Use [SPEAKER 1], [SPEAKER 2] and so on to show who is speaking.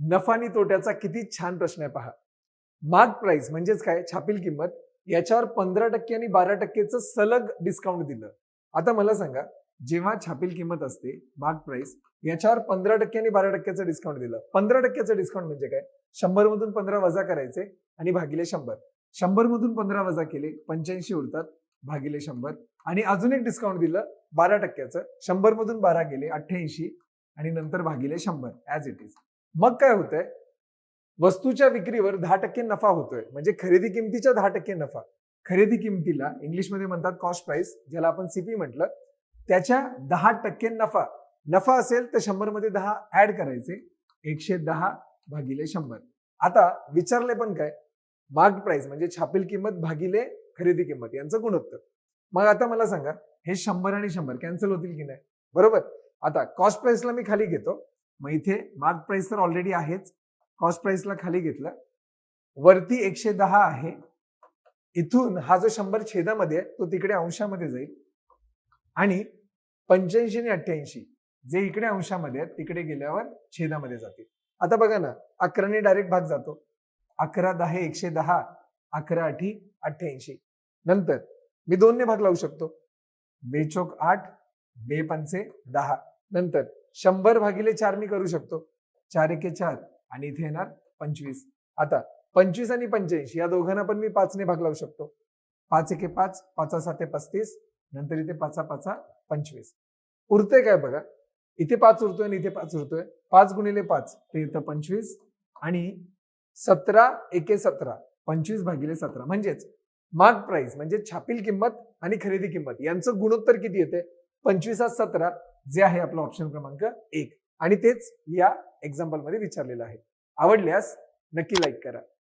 [SPEAKER 1] नफा आणि तोट्याचा किती छान प्रश्न आहे पहा. मार्क प्राइस म्हणजेच काय? छापील किंमत. याच्यावर पंधरा टक्के आणि बारा टक्केचं सलग डिस्काउंट दिलं. आता मला सांगा जेव्हा छापील किंमत असते मार्क प्राइस याच्यावर पंधरा टक्के आणि बारा टक्क्याचं डिस्काउंट दिलं. पंधरा टक्क्याचं डिस्काउंट म्हणजे काय? शंभर मधून पंधरा वजा करायचे आणि भागिले शंभर. शंभर मधून पंधरा वजा केले पंच्याऐंशी उरतात भागिले शंभर. आणि अजून एक डिस्काउंट दिलं बारा टक्क्याचं. शंभर मधून बारा गेले अठ्ठ्याऐंशी आणि नंतर भागिले शंभर ऍज इट इज मग काय होतंय? वस्तूच्या विक्रीवर दहा टक्के नफा होतोय. म्हणजे खरेदी किमतीच्या दहा टक्के नफा. खरेदी किमतीला इंग्लिशमध्ये म्हणतात कॉस्ट प्राइस ज्याला आपण सीपी म्हटलं त्याच्या दहा टक्के नफा. नफा असेल तर शंभरमध्ये दहा ऍड करायचे. एकशे दहा भागिले शंभर. आता विचारले पण काय? मार्क प्राइस म्हणजे छापील किंमत भागिले खरेदी किंमत यांचं गुणोत्तर. मग आता मला सांगा हे शंभर आणि शंभर कॅन्सल होतील की नाही? बरोबर? आता कॉस्ट प्राइसला मी खाली घेतो. मग इथे मार्क प्राइस तर ऑलरेडी आहेच. कॉस्ट प्राइसला खाली घेतलं. वरती एकशे दहा आहे. इथून हा जो शंभर छेदामध्ये आहे तो तिकडे अंशामध्ये जाईल. आणि पंच्याऐंशी आणि अठ्ठ्याऐंशी जे इकडे अंशामध्ये आहेत तिकडे गेल्यावर छेदामध्ये जातील. आता बघा ना अकराने डायरेक्ट भाग जातो. अकरा दहा एकशे दहा अकरा आठी अठ्ठ्याऐंशी. नंतर मी दोनने भाग लावू शकतो. बेचोक आठ बे पंचे दहा. नंतर शंभर भागिले चार मी करू शकतो. चार एके चार. आणि इथे येणार पंचवीस. आता पंचवीस आणि पंच्याऐंशी या दोघांना पण मी पाचने भाग लावू शकतो. पाच एके पाच पाचा साते पस्तीस नंतर इथे पाचा पाचा पंचवीस. उरते काय बघा? इथे पाच उरतोय आणि इथे पाच उरतोय. पाच गुणिले पाच ते इथं पंचवीस. आणि सतरा एके सतरा पंचवीस भागिले सतरा. म्हणजेच मार्क प्राइस म्हणजे छापील किंमत आणि खरेदी किंमत यांचं गुणोत्तर किती येते पंचवीसात सतरा जे आहे आपला ऑप्शन क्रमांक एक. आणि तेच या एक्झाम्पलमध्ये विचारलेलं आहे. आवडल्यास नक्की लाईक करा.